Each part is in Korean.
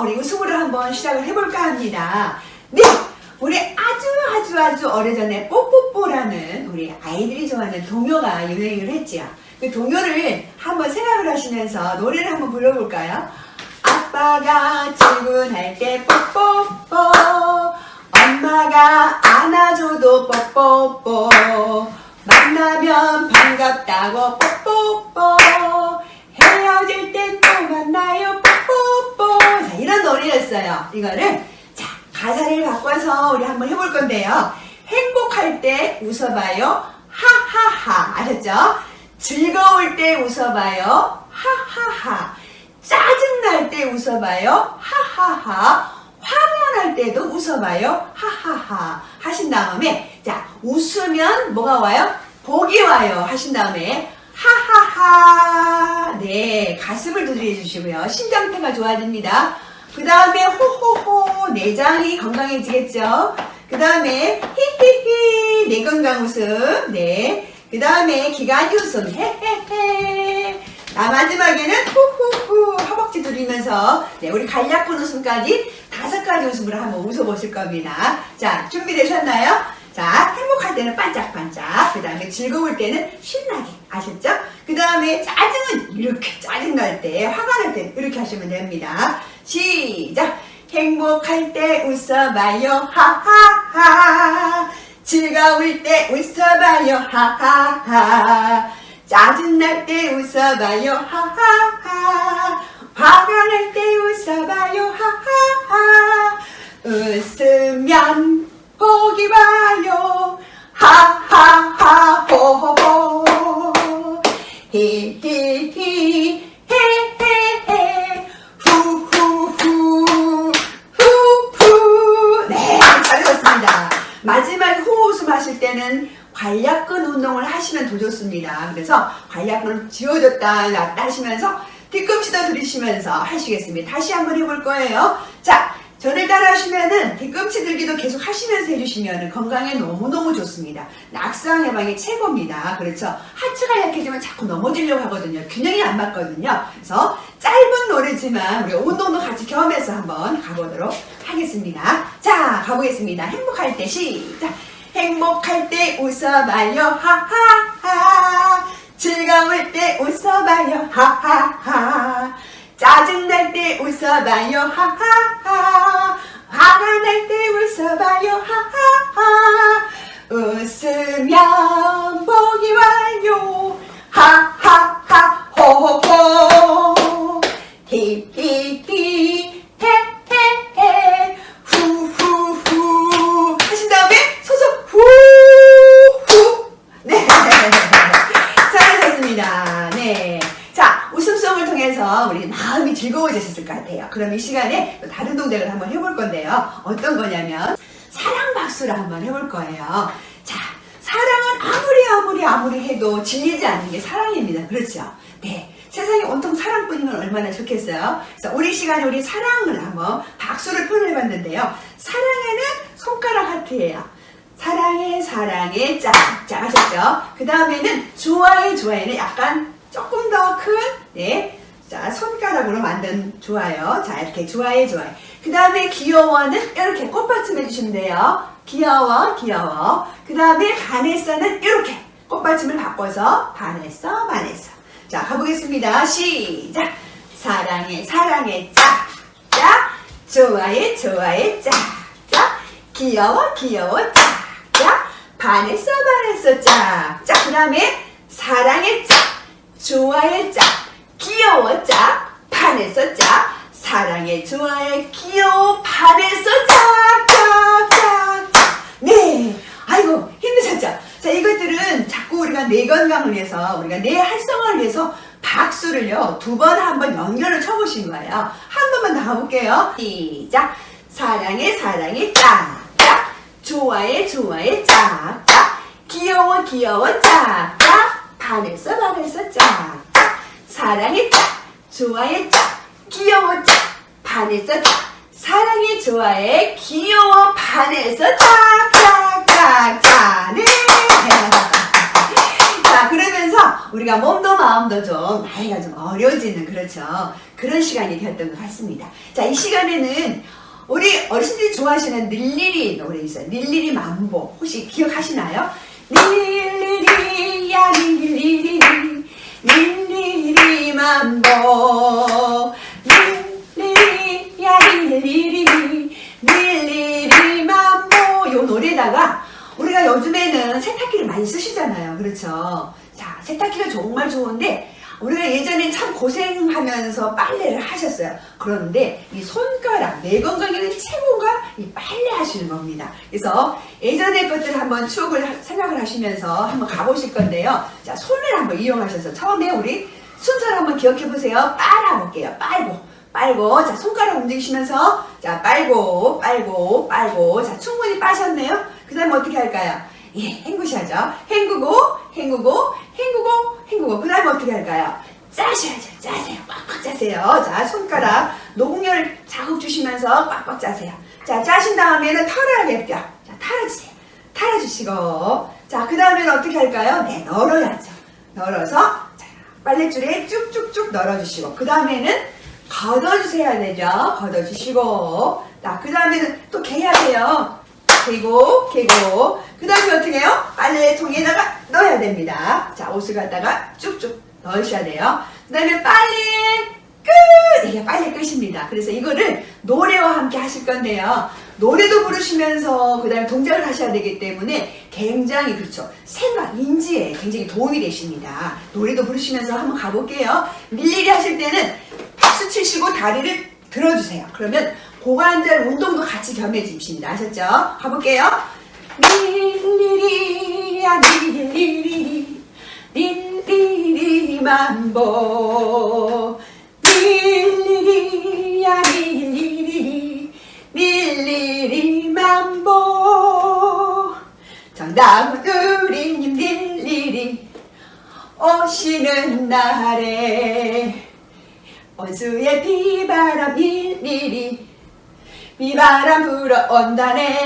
우리 웃음으로 한번 시작을 해볼까 합니다. 네! 우리 아주 아주 아주 오래전에 뽀뽀뽀라는 우리 아이들이 좋아하는 동요가 유행을 했지요. 그 동요를 한번 생각을 하시면서 노래를 한번 불러볼까요? 아빠가 출근할 때 뽀뽀뽀 엄마가 안아줘도 뽀뽀뽀 만나면 반갑다고 뽀뽀뽀 헤어질 땐 또 만나요 뽀뽀뽀 자 노래였어요. 이거를. 자 가사를 바꿔서 우리 한번 해볼 건데요. 행복할 때 웃어봐요. 하하하. 아셨죠? 즐거울 때 웃어봐요. 하하하. 짜증날 때 웃어봐요. 하하하. 날 때도 웃어봐요. 하하하. 하신 다음에 자 웃으면 뭐가 와요? 복이 와요. 하신 다음에 하하하. 네 가슴을 두드려 주시고요. 심장태가 좋아집니다 그 다음에 호호호 내장이 건강해지겠죠 그 다음에 히히히 내 건강 웃음 네 그 다음에 기가지 웃음 헤헤헤 자 마지막에는 후후후 허벅지 두리면서 네 우리 간략한 웃음까지 다섯 가지 웃음으로 한번 웃어보실 겁니다 자 준비되셨나요? 자, 행복할 때는 반짝반짝. 그 다음에 즐거울 때는 신나게. 아셨죠? 그 다음에 짜증은 이렇게 짜증날 때, 화가 날 때 이렇게 하시면 됩니다. 시작! 행복할 때 웃어봐요. 하하하. 즐거울 때 웃어봐요. 하하하. 짜증날 때 웃어봐요. 하하하. 화가 날 때 웃어봐요. 하하하. 웃으면 복이 와요 하하하 호호호 히히히 때는 관략근 운동을 하시면 더 좋습니다 그래서 관략근을 지워졌다 놨다 하시면서 뒤꿈치도 들이쉬면서 하시겠습니다 다시 한번 해볼 거예요 자 저를 따라 하시면은 뒤꿈치 들기도 계속 하시면서 해주시면 건강에 너무너무 좋습니다. 낙상 예방에 최고입니다. 그렇죠. 하체가 약해지면 자꾸 넘어지려고 하거든요. 균형이 안 맞거든요. 그래서 짧은 노래지만 우리 운동도 같이 겸해서 한번 가보도록 하겠습니다. 자, 가보겠습니다. 행복할 때 시작! 행복할 때 웃어봐요. 하하하. 즐거울 때 웃어봐요. 하하하. 짜증날 때 웃어봐요 하하하 화가 날 때 웃어봐요 하하하 웃으면 복이 와요 하하하 호호호 히히히 헤헤헤 후후후 하신 다음에 소속 후후 네 잘하셨습니다 네 자, 웃음송을 통해서 우리 마음이 즐거워지셨을 것 같아요. 그럼 이 시간에 또 다른 동작을 한번 해볼 건데요. 어떤 거냐면, 사랑 박수를 한번 해볼 거예요. 자, 사랑은 아무리 아무리 아무리 해도 질리지 않는 게 사랑입니다. 그렇죠? 네. 세상에 온통 사랑뿐이면 얼마나 좋겠어요? 그래서 우리 시간에 우리 사랑을 한번 박수를 표현해봤는데요. 사랑에는 손가락 하트예요. 사랑해, 사랑해, 짝짝 하셨죠? 그 다음에는 좋아해, 좋아해는 약간 조금 더 큰, 네. 자, 손가락으로 만든 좋아요. 자, 이렇게 좋아해, 좋아해. 그 다음에 귀여워는 이렇게 꽃받침 해주시면 돼요. 귀여워, 귀여워. 그 다음에 반했어는 이렇게 꽃받침을 바꿔서 반했어, 반했어. 자, 가보겠습니다. 시작. 사랑해, 사랑해, 짝, 짝. 좋아해, 좋아해, 짝, 짝. 귀여워, 귀여워, 짝, 짝. 반했어, 반했어, 짝, 짝. 그 다음에 사랑해, 짝. 좋아해 짝 귀여워 짝 반해서 짝 사랑해 좋아해 귀여워 반해서 짝짝짝 네. 아이고 힘드셨죠? 자 이것들은 자꾸 우리가 뇌 건강을 위해서 우리가 뇌 활성화를 위해서 박수를요 두 번 한 번 연결을 쳐보신 거예요. 한 번만 더 가볼게요. 시작. 사랑해 사랑해 짝짝 좋아해 좋아해 짝짝 귀여워 귀여워 짝짝 반했어 반했어 짝 사랑해 짝 좋아해 짝 귀여워 짝 반했어 짝 사랑해 좋아해 귀여워 반했어 짝짝짝짝 네. 자 그러면서 우리가 몸도 마음도 좀 나이가 좀 어려지는 그렇죠. 그런 시간이 되었던 것 같습니다. 자, 이 시간에는 우리 어르신들이 좋아하시는 닐리리 노래 있어요. 닐리리 만보. 혹시 기억하시나요? 닐리리야 닐리리 닐리리 만보 닐리리야 닐리리 닐리리 만 보 요 노래다가 우리가 요즘에는 세탁기를 많이 쓰시잖아요. 그렇죠. 자, 세탁기가 정말 좋은데 우리가 예전에 참 고생하면서 빨래를 하셨어요. 그런데 이 손가락, 내 건강에는 최고가 이 빨래 하시는 겁니다. 그래서 예전의 것들을 한번 추억을 하- 생각을 하시면서 한번 가보실 건데요. 자, 손을 한번 이용하셔서 처음에 우리 순서를 한번 기억해 보세요. 빨아볼게요. 빨고. 빨고, 자, 손가락 움직이시면서, 자, 빨고, 빨고, 빨고, 자, 충분히 빠셨네요? 그 다음에 어떻게 할까요? 예, 헹구셔야죠. 헹구고, 헹구고, 헹구고, 헹구고. 그 다음에 어떻게 할까요? 짜셔야죠. 짜세요. 꽉꽉 짜세요. 자, 손가락 녹열 자극 주시면서 꽉꽉 짜세요. 자, 짜신 다음에는 털어야겠죠. 자, 털어주세요. 털어주시고. 자, 그 다음에는 어떻게 할까요? 네, 널어야죠. 널어서, 자, 빨랫줄에 쭉쭉쭉 널어주시고. 그 다음에는 걷어주셔야 되죠. 걷어주시고. 자, 그 다음에는 또 개야 돼요. 개고, 개고. 그 다음에 어떻게 해요? 빨래통에다가 넣어야 됩니다. 자, 옷을 갖다가 쭉쭉 넣으셔야 돼요. 그 다음에 빨래 끝! 이게 빨래 끝입니다. 그래서 이거를 노래와 함께 하실 건데요. 노래도 부르시면서 그 다음에 동작을 하셔야 되기 때문에 굉장히 그렇죠. 생각, 인지에 굉장히 도움이 되십니다. 노래도 부르시면서 한번 가볼게요. 밀리리 하실 때는 박수 치시고 다리를 들어주세요. 그러면 고관절 운동도 같이 겸해 주십니다. 아셨죠? 가볼게요. 릴리리야 릴리리 릴리리 만보 릴리리야 릴리리 릴리리 만보 정답은 우리님 릴리리 오시는 날에 원수의 비바람 일일이 비바람 불어온다네.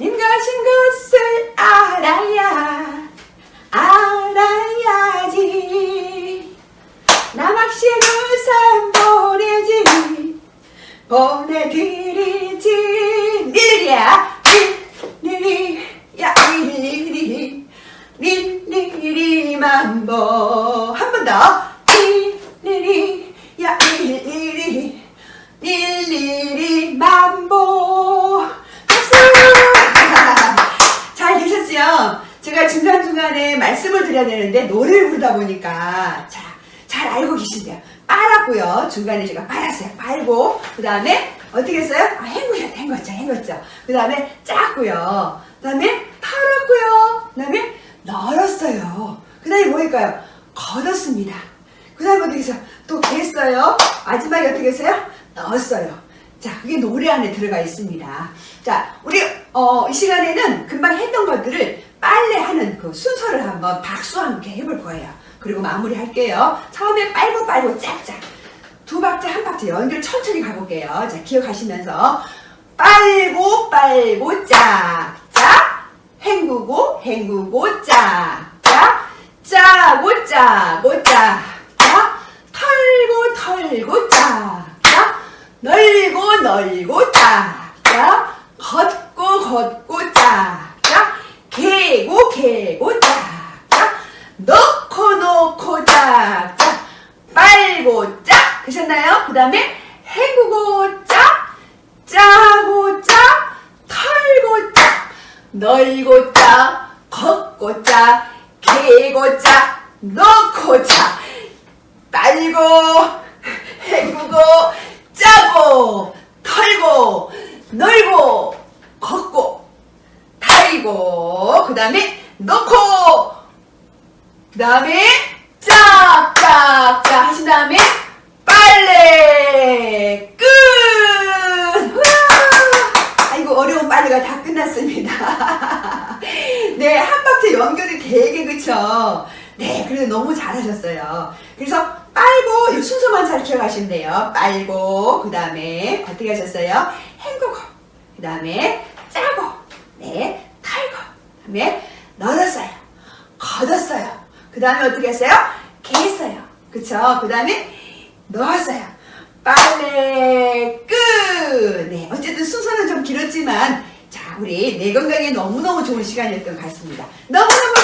님 가신 곳을 알아야 알아야지. 남학시 우산 보내지 보내드리지. 릴리야. 릴리야. 릴리리 릴리리만 보한 번더 릴리리야 릴리리 릴리리 만보 박수 잘 되셨죠? 제가 중간중간에 말씀을 드려야 되는데 부르다 보니까 자, 잘 알고 계신데요. 빨았고요. 중간에 제가 빨았어요. 빨고 그 다음에 어떻게 했어요? 아, 헹구셨 헹궜죠. 헹궜죠. 그 다음에 짰고요. 그 다음에 털었고요. 그 다음에 널었어요. 그 다음에 뭐일까요? 걷었습니다. 그 다음에 어떻게 했어요? 또 개했어요. 마지막에 어떻게 했어요? 넣었어요. 자, 그게 노래 안에 들어가 있습니다. 자, 우리 어, 이 시간에는 금방 했던 것들을 빨래하는 그 순서를 한번 박수와 함께 해볼 거예요. 그리고 마무리 할게요. 처음에 빨고 빨고 짝짝. 두 박자 한 박자 연결 천천히 가볼게요. 자, 기억하시면서 빨고 빨고 짝짝. 헹구고 헹구고 짝짝. 짜고 짜고 짝짝. 털고 털고 짝짝. 널고 널고 짝짝 걷고 걷고 짝짝 개고 개고 짝짝. 넣고 넣고 짝짝. 빨고 짝. 되셨나요? 그 다음에 헹구고 짝. 짜고 짝. 털고 짝. 널고 짝. 걷고 짝. 개고 짝. 넣고 짝. 빨고 헹구고 털고 널고 걷고 타이고 그 다음에 넣고 그 다음에 짝짝짝 하신 다음에 빨래. 끝! 우와! 아이고 어려운 빨래가 다 끝났습니다. 네 한 박자 연결이 되게 그쵸? 네 그래도 너무 잘하셨어요. 그래서 빨고 이 순서만 잘 기억하시면 돼요. 빨고 그 다음에 어떻게 하셨어요? 헹구고 그 다음에 짜고 네 털고 그 다음에 널었어요. 걷었어요 다음에 어떻게 했어요? 개했어요. 그쵸? 그 다음에 넣었어요. 빨래 끝! 네, 어쨌든 순서는 좀 길었지만 자, 우리 내 건강에 너무너무 좋은 시간이었던 것 같습니다. 너무너무